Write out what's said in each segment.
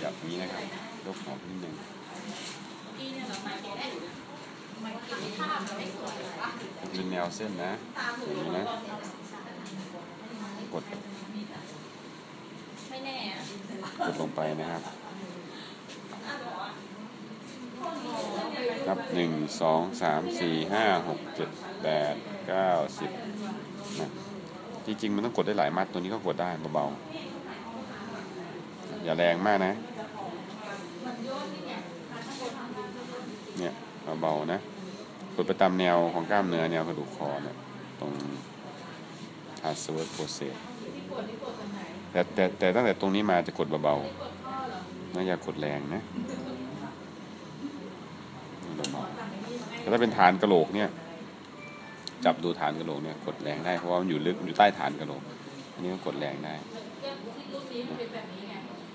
อย่างนี้นะครับยกหัวขึ้นนิดนึงอีเนี่ยเรามาแกได้อยู่มันเป็นแนวเส้นนะอย่างนี้นะกดไม่แน่กดลงไปนะครับนับหนึ่งสองสามสี่ห้าหกเจ็ดแปดเก้าสิบนะจริงๆ มันต้องกดได้หลายมัดตัวนี้ก็กดได้เบาๆ อย่าแรงมากนะ เนี่ยเบาๆนะกดไปตามแนวของกล้ามเนื้อแนวกระดูกคอเนี่ยตรง transverse process แต่แต่แต่ตั้งแต่ตรงนี้มาจะกดเบาๆนะอย่ากดแรงนะแต่ถ้าเป็นฐานกระโหลกเนี่ย จับดูฐานกระโหลกเนี่ยกดแรงได้เพราะว่ามันอยู่ลึกอยู่ใต้ฐานกระโหลกอันนี้ก็กดแรงได้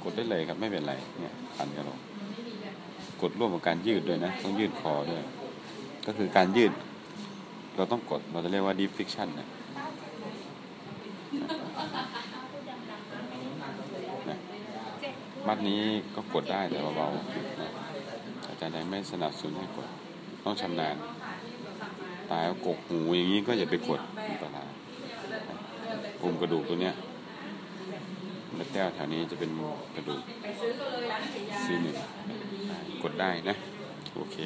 กดได้เลยครับไม่เป็นไรเนี่ยฐานกระโหลกมันไม่มีแบบนั้นกดร่วมกับการยืดด้วยนะต้องยืดคอด้วย ก็คือการยืด เราต้องกดเราจะเรียกว่า deep friction นะนะมัดนี้ก็กดได้แต่เบาๆนะอาจารย์ยังไม่สนับสนุนให้กด ต้องชำนาญ ตายกกหูอย่างนี้ก็อย่าไปกดอันตรายกลุ่มกระดูกตัวเนี้ย และแก้วแถวนี้จะเป็นกระดูกซีหนึ่งกดได้นะ โอเค